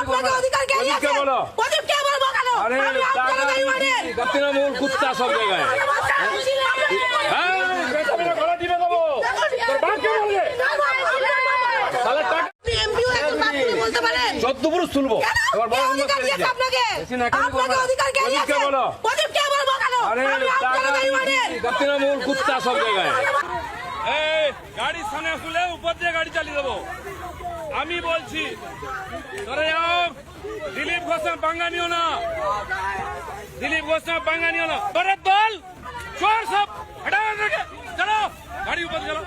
আপনাকে অধিকার কে দিয়েছে? প্রদীপ কে বলব কেন আরে টাকা দায়ী মানে? কুত্তা সব জায়গায়। হ্যাঁ? গলা টিপে দেবো। তোর বলবে? টাকা হয়ে চোদ্দ পুরুষ তুলবো? বড় অধিকার দিয়েছে আপনাকে? আপনাকে না। অধিকার কে দিয়েছে? বলো। প্রদীপ কে বলব কেন? আরে টাকা দায়ী তৃণমূল কুত্তা সব জায়গায়। এই গাড়ি সামনে খুলে উপর দিয়ে গাড়ি চালিয়ে দেবো। আমি বলছি, ধরে যাও, দিলীপ ঘোষের বাঙ্গানিও না। দিলীপ ঘোষের বাঙ্গানিও না। ধরে দল, চোর সব হটাও। চলো, গাড়ি উপর চলো।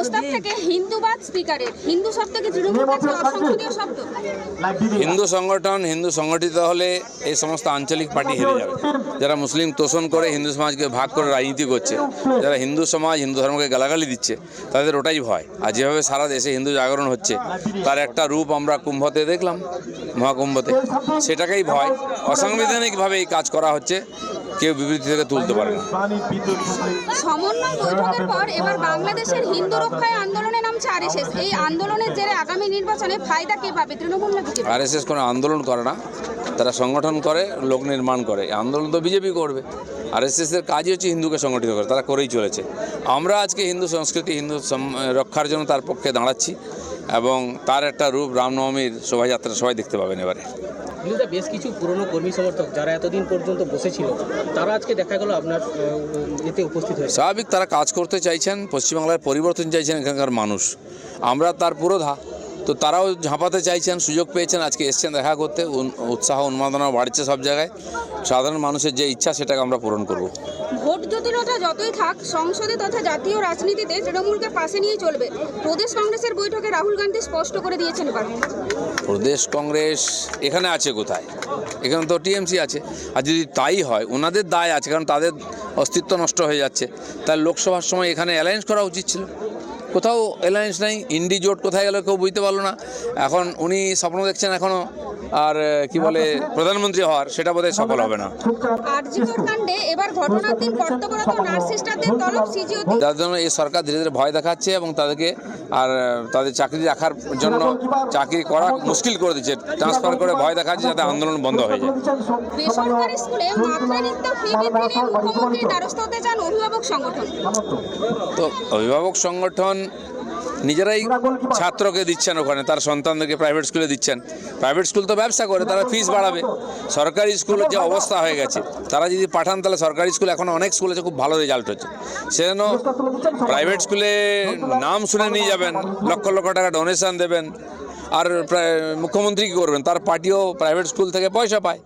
প্রস্তাব থেকে হিন্দুবাদ স্পিকারের। হিন্দু শব্দ কি তৃণমূল কাছে অসংসদীয় শব্দ। হিন্দু সংগঠন হিন্দু সংগঠিত হলে এই সমস্ত আঞ্চলিক পার্টি হেরে যাবে। যারা মুসলিম তোষণ করে হিন্দু সমাজকে ভাগ করে রাজনীতি করছে যারা হিন্দু সমাজ হিন্দু ধর্মকে গালাগালি দিচ্ছে তাদের ওটাই ভয়। আর যেভাবে সারা দেশে হিন্দু জাগরণ হচ্ছে তার একটা রূপ আমরা কুম্ভতে দেখলাম মহাকুম্ভতে। সেটাকেই ভয়। অসাংবিধানিকভাবে এই কাজ করা হচ্ছে। কেউ বিবৃতি থেকে তুলতে পারে না। সমন্বয় বৈঠকের পর এবার বাংলাদেশের হিন্দু রক্ষায় আন্দোলনে নামছে আরএসএস। এই আন্দোলনের জেরে আগামী নির্বাচনে ফায়দা কে পাবে? তৃণমূল আরএসএস কোনো আন্দোলন করে না। তারা সংগঠন করে লোক নির্মাণ করে। আন্দোলন তো বিজেপি করবে। আরএসএস এর কাজই হচ্ছে হিন্দুকে সংগঠিত করে। তারা করেই চলেছে। আমরা আজকে হিন্দু সংস্কৃতি হিন্দু রক্ষার জন্য তার পক্ষে দাঁড়াচ্ছি এবং তার একটা রূপ রামনবমীর শোভাযাত্রা সবাই দেখতে পাবেন এবারে। বিরোধীরা বেশ কিছু পুরনো কর্মী সমর্থক যারা এতদিন পর্যন্ত বসেছিল, তারা আজকে দেখা গেল আপনার এতে উপস্থিত হয়েছে। স্বাভাবিক তারা কাজ করতে চাইছেন, পশ্চিমবাংলার পরিবর্তন চাইছেন এখানকার মানুষ। আমরা তার পুরোধা তো তারাও ঝাঁপাতে চাইছেন সুযোগ পেয়েছেন আজকে এসছেন দেখা করতে। উৎসাহ উন্মাদনা বাড়ছে সব জায়গায়। সাধারণ মানুষের যে ইচ্ছা সেটাকে আমরা পূরণ করব। ভোট জটিলতা যতই থাক সংসদে তথা জাতীয় রাজনীতিতে তৃণমূলকে পাশে নিয়ে চলবে। প্রদেশ কংগ্রেসের বৈঠকে রাহুল গান্ধী স্পষ্ট করে দিয়েছেন প্রদেশ কংগ্রেস এখানে আছে কোথায়? এখানে তো টিএমসি আছে। আর যদি তাই হয় ওনাদের দায় আছে কারণ তাদের অস্তিত্ব নষ্ট হয়ে যাচ্ছে। তাহলে লোকসভার সময় এখানে অ্যালায়েন্স করা উচিত ছিল। কোথাও অ্যালায়েন্স নাই ইন্ডি জোট কোথায় গেল কেউ বুঝতে পারল না। এখন উনি স্বপ্ন দেখছেন এখনও আর কি বলে প্রধানমন্ত্রী হওয়ার সেটা বোধহয় সফল হবে না। এবার ঘটনার দিন কর্তব্যরত যার জন্য এই সরকার ধীরে ধীরে ভয় দেখাচ্ছে এবং তাদেরকে আর তাদের চাকরি রাখার জন্য চাকরি করা মুশকিল করে দিচ্ছে ট্রান্সফার করে ভয় দেখাচ্ছে যাতে আন্দোলন বন্ধ হয়ে যায়। বেসরকারি স্কুলে তো অভিভাবক সংগঠন নিজেরাই ছাত্রকে দিচ্ছেন ওখানে তার সন্তানদেরকে প্রাইভেট স্কুলে দিচ্ছেন। প্রাইভেট স্কুল তো ব্যবসা করে তারা ফিস বাড়াবে। সরকারি স্কুলের যে অবস্থা হয়ে গেছে তারা যদি পাঠান তাহলে সরকারি স্কুল এখন অনেক স্কুল আছে খুব ভালো রেজাল্ট হচ্ছে। সেজন্য প্রাইভেট স্কুলে নাম শুনে নিয়ে যাবেন লক্ষ লক্ষ টাকা ডোনেশন দেবেন আর প্রায় মুখ্যমন্ত্রী কী করবেন? তার পার্টিও প্রাইভেট স্কুল থেকে পয়সা পায়।